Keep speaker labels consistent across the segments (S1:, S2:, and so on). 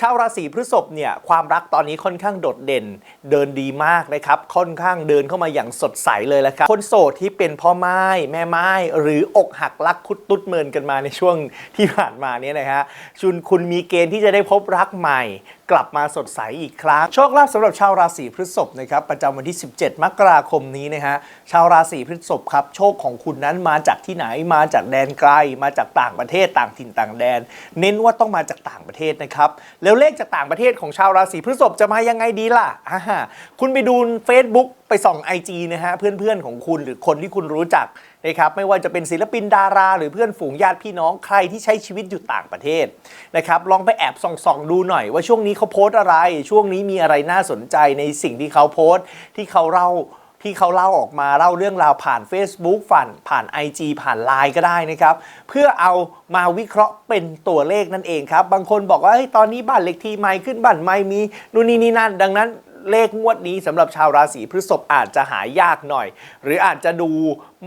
S1: ชาวราศีพฤษภเนี่ยความรักตอนนี้ค่อนข้างโดดเด่น เดินดีมากนะครับ ค่อนข้างเดินเข้ามาอย่างสดใสเลยแหละครับ คนโสดที่เป็นพ่อไม้แม่ไม้หรืออกหักรักคุดตุดเมินกันมาในช่วงที่ผ่านมาเนี่ยนะฮะชุนคุณมีเกณฑ์ที่จะได้พบรักใหม่ กลับมาสดใสอีกครั้ง โชคลาภสำหรับชาวราศีพฤษภนะครับประจำวันที่ 17 มกราคมนี้นะฮะชาวราศีพฤษภครับโชคของคุณนั้นมาจากที่ไหนมาจากแดนไกล มาจากต่างประเทศต่างถิ่นต่างแดน เน้นว่าต้องมาจากต่างประเทศนะครับแล้วเลขจากต่างประเทศของชาวราศีพฤษภจะมายังไงดีล่ะอ่าฮะคุณไปดู Facebook ไปส่อง IG นะฮะเพื่อนๆของคุณหรือคนที่คุณรู้จักนะครับไม่ว่าจะเป็นศิลปินดารา หรือเพื่อนฝูงญาติพี่น้องใครที่ใช้ชีวิตอยู่ต่างประเทศนะครับลองไปแอบส่องๆดูหน่อย ว่าช่วงนี้เขาโพสต์อะไร ช่วงนี้มีอะไรน่าสนใจในสิ่งที่เขาโพสต์ที่เขาเล่าที่เขาเล่าออกมาเล่าเรื่องราวผ่าน Facebook ผ่านผ่าน IG ผ่าน Line ก็ได้นะครับ เพื่อเอามาวิเคราะห์เป็นตัวเลขนั่นเองครับ บางคนบอกว่าเฮ้ยตอนนี้บ้านเลขที่ใหม่ขึ้นบ้านใหม่มีนู่นนี่นี่นั่น ดังนั้น เลขงวดนี้สำหรับชาวราศีพฤษภอาจจะหายากหน่อย หรืออาจจะดู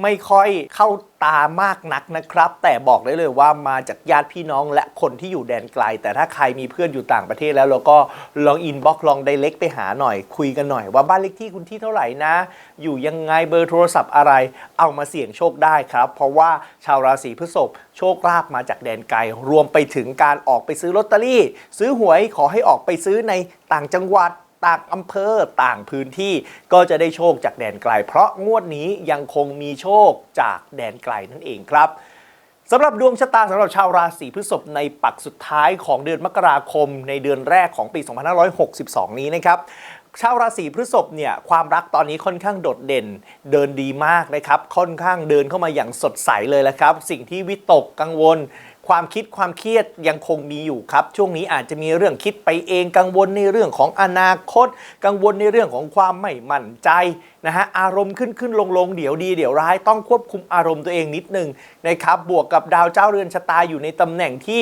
S1: ไม่ค่อยเข้าตามากนักนะครับ แต่บอกได้เลยว่ามาจากญาติพี่น้องและคนที่อยู่แดนไกล แต่ถ้าใครมีเพื่อนอยู่ต่างประเทศแล้วเราก็ลองอินบ็อกลองไดเ c กไปหาหน่อย คุยกันหน่อยว่าบ้านเลขที่คุณที่เท่าไหร่นะ อยู่ยังไงเบอร์โทรศัพท์อะไร เอามาเสี่ยงโชคได้ครับ เพราะว่าชาวราศีพฤษภโชคลาภมาจากแดนไกล รวมไปถึงการออกไปซื้อลอตเตอรี่ ซื้อหวยขอให้ออกไปซื้อในต่างจังหวัด ต่างอำเภอต่างพื้นที่ก็จะได้โชคจากแดนไกล เพราะงวดนี้ยังคงมีโชคจากแดนไกลนั่นเองครับสำหรับดวงชะตาสำหรับชาวราศีพฤษภในปักสุดท้ายของเดือนมกราคม ในเดือนแรกของปี 2562 นี้นะครับชาวราศีพฤษภเนี่ยความรักตอนนี้ค่อนข้างโดดเด่นเดินดีมากนะครับ ค่อนข้างเดินเข้ามาอย่างสดใสเลยแหละครับ สิ่งที่วิตกกังวล ความคิดความเครียดยังคงมีอยู่ครับ ช่วงนี้อาจจะมีเรื่องคิดไปเองกังวลในเรื่องของอนาคต กังวลในเรื่องของความไม่มั่นใจนะฮะอารมณ์ขึ้นขึ้นลงลงเดี๋ยวดีเดี๋ยวร้ายต้องควบคุมอารมณ์ตัวเองนิดนึงนะครับบวกกับดาวเจ้าเรือนชะตาอยู่ในตำแหน่งที่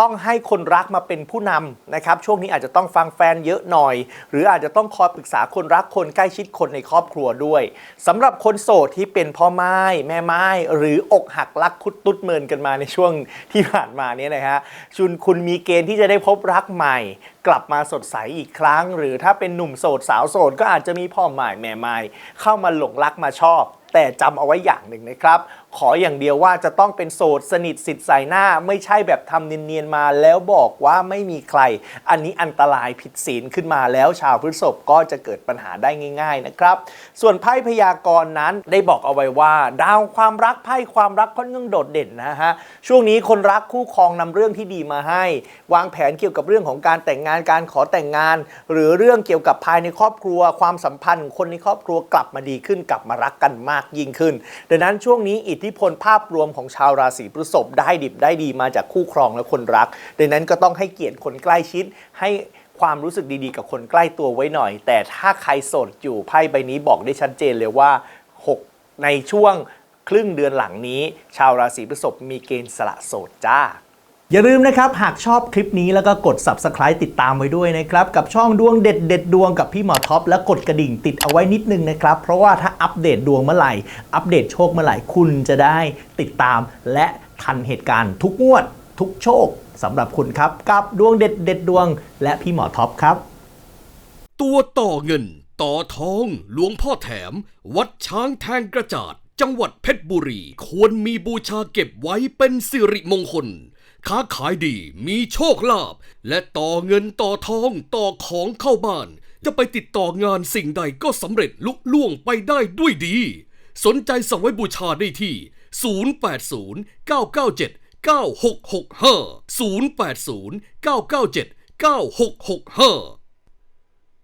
S1: ต้องให้คนรักมาเป็นผู้นำนะครับช่วงนี้อาจจะต้องฟังแฟนเยอะหน่อย หรืออาจจะต้องคอยปรึกษาคนรักคนใกล้ชิดคนในครอบครัวด้วยสำหรับคนโสดที่เป็นพ่อไม้แม่ไม้หรืออกหักรักคุดตุดเมินกันมาในช่วงที่ผ่านมาเนี่ยนะฮะชุนคุณมีเกณฑ์ที่จะได้พบรักใหม่กลับมาสดใสอีกครั้ง หรือถ้าเป็นหนุ่มโสดสาวโสดก็อาจจะมีพ่อใหม่แม่ไม้เข้ามาหลงรักมาชอบ แต่จำเอาไว้อย่างหนึ่งนะครับขออย่างเดียวว่าจะต้องเป็นโสดสนิทสิทธิ์ใส่หน้า ไม่ใช่แบบทำเนียนๆมา แล้วบอกว่าไม่มีใคร อันนี้อันตรายผิดศีลขึ้นมาแล้วชาวพฤษภก็จะเกิดปัญหาได้ง่าย ๆนะครับ ส่วนไพ่พยากรณ์นั้นได้บอกเอาไว้ว่า ดาวความรักไพ่ความรักค่อนข้างโดดเด่นนะฮะช่วงนี้คนรักคู่ครองนำเรื่องที่ดีมาให้ วางแผนเกี่ยวกับเรื่องของการแต่งงานการขอแต่งงาน หรือเรื่องเกี่ยวกับภายในครอบครัว ความสัมพันธ์ของคนในครอบครัวกลับมาดีขึ้นกลับมารักกันมากยิ่งขึ้นดังนั้นช่วงนี้อิทธิพลภาพรวมของชาวราศีพฤษภได้ดิบได้ดีมาจากคู่ครองและคนรัก ดังนั้นก็ต้องให้เกียรติคนใกล้ชิดให้ความรู้สึกดีๆ กับคนใกล้ตัวไว้หน่อย แต่ถ้าใครโสดอยู่ไพ่ใบนี้บอกได้ชัดเจนเลยว่า 6 ในช่วงครึ่งเดือนหลังนี้ ชาวราศีพฤษภมีเกณฑ์สละโสดจ้า อย่าลืมนะครับ หากชอบคลิปนี้แล้วก็กด subscribe ติดตามไว้ด้วยนะครับ กับช่องดวงเด็ดเด็ดดวงกับพี่หมอท็อปและกดกระดิ่งติดเอาไว้นิดนึงนะครับ เพราะว่าถ้าอัปเดตดวงเมื่อไหร่ อัปเดตโชคเมื่อไหร่คุณจะได้ติดตาม และทันเหตุการณ์ทุกงวด ทุกโชคสำหรับคุณครับ กับดวงเด็ดเด็ดดวง และพี่หมอท็อปครับ
S2: ตัวต่อเงิน ต่อทองหลวงพ่อแถม วัดช้างแทงกระจาด จังหวัดเพชรบุรี ควรมีบูชาเก็บไว้เป็นสิริมงคล ค้าขายดีมีโชคลาภและต่อเงินต่อทองต่อของเข้าบ้าน จะไปติดต่องานสิ่งใดก็สำเร็จลุล่วงไปได้ด้วยดี สนใจสั่งไว้บูชาได้ที่ 080 997 9665 080 997 9665